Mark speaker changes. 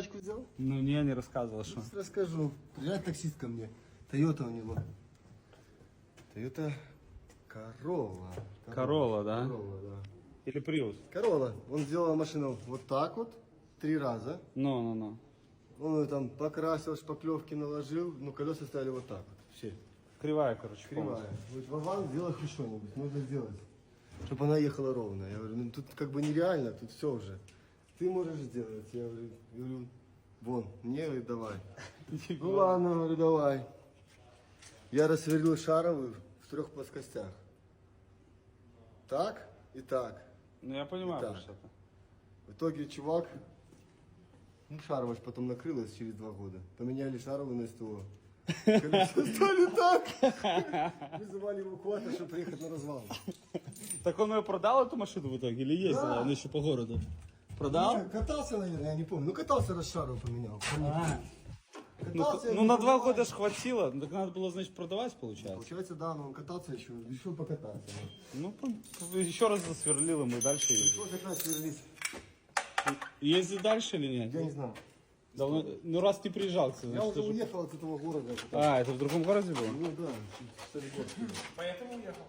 Speaker 1: тачку взял?
Speaker 2: Ну, не, не рассказывал, что.
Speaker 1: Сейчас расскажу. Приезжает таксист ко мне. Тойота у него. Тойота Королла.
Speaker 2: Королла, да?
Speaker 1: Королла, да.
Speaker 2: Или Приус.
Speaker 1: Королла. Он сделал машину вот так вот, три раза.
Speaker 2: Ну, ну, ну.
Speaker 1: Он ее там покрасил, шпаклевки наложил, но колеса стояли вот так вот. Все.
Speaker 2: Кривая, короче,
Speaker 1: Кривая. Говорит, Вован, сделай хоть что-нибудь, нужно сделать. Чтобы она ехала ровно. Я говорю, ну тут как бы нереально, тут все уже. Ты можешь сделать. Я говорю, говорю вон, мне говорит, давай. Ну ладно, говорю, давай. Я рассверлил шаровую в трех плоскостях. Так и так.
Speaker 2: Ну, я понимаю,
Speaker 1: Так.
Speaker 2: про что это.
Speaker 1: В итоге чувак, ну шаровая ж потом накрылась через два года. Поменяли шаровую на СТО. Стали так. Вызывали эвакуатор, чтобы приехать на развал.
Speaker 2: Так он ее продал, эту машину в итоге, или ездил?
Speaker 1: Да.
Speaker 2: Он еще по городу. Продал?
Speaker 1: Ну, Катался, наверное, я не помню. Ну катался, раз шаровую поменял.
Speaker 2: Ну,
Speaker 1: Катался, я
Speaker 2: ну,
Speaker 1: не
Speaker 2: на два
Speaker 1: понимаю.
Speaker 2: года ж хватило. Так надо было, значит, продавать, получается.
Speaker 1: Получается, да, но он катался еще, решил покататься.
Speaker 2: Ну, еще раз засверлил ему и дальше ездит.
Speaker 1: Пришлось как раз сверлить.
Speaker 2: Ездит дальше или нет?
Speaker 1: Я не знаю.
Speaker 2: Давно- ну, раз ты приезжал,
Speaker 1: Я
Speaker 2: значит,
Speaker 1: уже
Speaker 2: ты же-
Speaker 1: уехал от этого города.
Speaker 2: А, это в другом городе было?
Speaker 1: Ну да,
Speaker 2: Поэтому уехал.